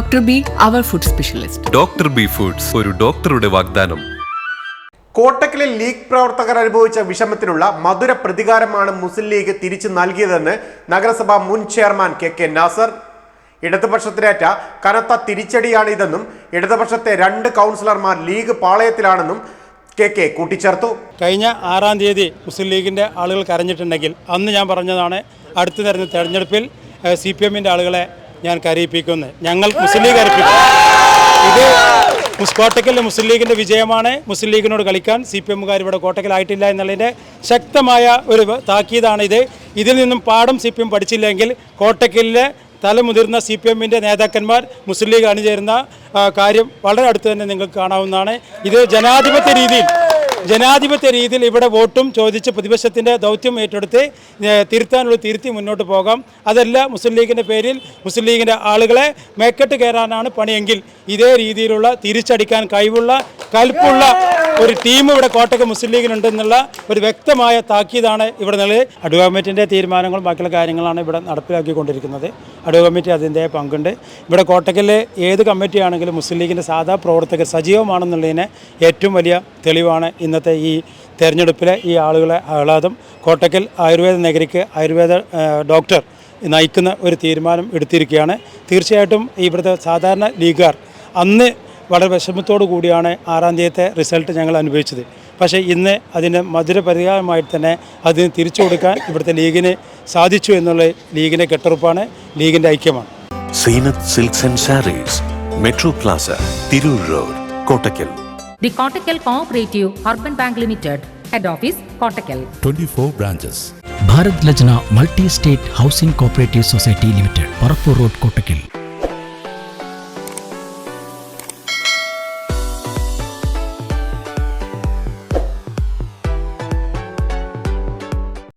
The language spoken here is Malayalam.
Dr. ബി അവർ food specialist doctor B foods ഒരു ഡോക്ടറുടെ വാഗ്ദാനം. കോട്ടക്കലിൽ ലീഗ് പ്രവർത്തകർ അനുഭവിച്ച വിഷമത്തിനുള്ള മധുര പ്രതികാരമാണ് മുസ്ലിം ലീഗ് തിരിച്ചു നൽകിയതെന്ന് നഗരസഭ മുൻ ചെയർമാൻ കെ കെ നാസർ. ഇടതുപക്ഷത്തിനേറ്റ കനത്ത തിരിച്ചടിയാണ് ഇതെന്നും ഇടതുപക്ഷത്തെ രണ്ട് കൗൺസിലർമാർ ലീഗ് പാളയത്തിലാണെന്നും കെ കെ കൂട്ടിച്ചേർത്തു. കഴിഞ്ഞ ആറാം തീയതി മുസ്ലിം ലീഗിന്റെ ആളുകൾ കരഞ്ഞിട്ടുണ്ടെങ്കിൽ അന്ന് ഞാൻ പറഞ്ഞതാണ് അടുത്ത തരുന്ന തെരഞ്ഞെടുപ്പിൽ സി പി എമ്മിന്റെ ആളുകളെ ഞാൻ കരയിപ്പിക്കുന്നത് ഞങ്ങൾ മുസ്ലിം ലീഗ് കരയിപ്പിക്കും. ഇത് കോട്ടക്കലിലെ മുസ്ലിം ലീഗിന്റെ വിജയമാണ്. മുസ്ലിം ലീഗിനോട് കളിക്കാൻ സി പി എമ്മുകാർ ഇവിടെ കോട്ടക്കലായിട്ടില്ല എന്നുള്ളതിന്റെ ശക്തമായ ഒരു താക്കീതാണ് ഇത്. ഇതിൽ നിന്നും പാഠം സി പി എം പഠിച്ചില്ലെങ്കിൽ കോട്ടക്കലിലെ തലമുതിർന്ന സി പി എമ്മിന്റെ നേതാക്കന്മാർ മുസ്ലിം ലീഗ് അണിചേരുന്ന കാര്യം വളരെ അടുത്ത് തന്നെ നിങ്ങൾക്ക് കാണാവുന്നതാണ്. ഇത് ജനാധിപത്യ രീതിയിൽ ജനാധിപത്യ രീതിയിൽ ഇവിടെ വോട്ടും ചോദിച്ച് പ്രതിപക്ഷത്തിന്റെ ദൗത്യം ഏറ്റെടുത്ത് തിരുത്താനുള്ള തിരുത്തി മുന്നോട്ട് പോകാം. അതല്ല മുസ്ലിം ലീഗിന്റെ പേരിൽ മുസ്ലിം ലീഗിന്റെ ആളുകളെ മേക്കെട്ട് കയറാനാണ് പണിയെങ്കിൽ ഇതേ രീതിയിലുള്ള തിരിച്ചടിക്കാൻ കഴിവുള്ള കൽപ്പുള്ള ഒരു ടീം ഇവിടെ കോട്ടയ്ക്ക് മുസ്ലിം ലീഗിനുണ്ടെന്നുള്ള ഒരു വ്യക്തമായ താക്കീതാണ് ഇവിടെ നിലയിൽ അഡ്വ തീരുമാനങ്ങളും ബാക്കിയുള്ള കാര്യങ്ങളാണ് ഇവിടെ നടപ്പിലാക്കിക്കൊണ്ടിരിക്കുന്നത്. അഡ്വ കമ്മിറ്റി അതിന്റെ പങ്കുണ്ട്. ഇവിടെ കോട്ടക്കലിലെ ഏത് കമ്മിറ്റിയാണെങ്കിലും മുസ്ലിം ലീഗിന്റെ സാധാ പ്രവർത്തകർ സജീവമാണെന്നുള്ളതിന് ഏറ്റവും വലിയ തെളിവാണ് ഇന്നത്തെ ഈ തെരഞ്ഞെടുപ്പിലെ ഈ ആളുകളെ ആഹ്ലാദം. കോട്ടക്കൽ ആയുർവേദ നഗരിക്ക് ആയുർവേദ ഡോക്ടർ നയിക്കുന്ന ഒരു തീരുമാനം എടുത്തിരിക്കുകയാണ്. തീർച്ചയായിട്ടും ഇവിടുത്തെ സാധാരണ ലീഗുകാർ അന്ന് വളരെ വിഷമത്തോടു കൂടിയാണ് ആറാം തീയതിയത്തെ റിസൾട്ട് ഞങ്ങൾ അനുഭവിച്ചത്. പക്ഷേ ഇന്ന് അതിന് മധുരപരിഹാരമായിട്ട് തന്നെ അതിന് തിരിച്ചു കൊടുക്കാൻ ഇവിടുത്തെ ലീഗിന് സാധിച്ചു എന്നുള്ള ലീഗിന്റെ കെട്ടുറപ്പാണ് ലീഗിന്റെ ഐക്യമാണ്. Zeenath silks and sarees metro plaza Tirur road Kottakkal. The Kottakkal cooperative urban bank limited head office Kottakkal. Kottakkal. 24 branches. Bharat Lajna multi state housing cooperative society limited Parappur road Kottakkal.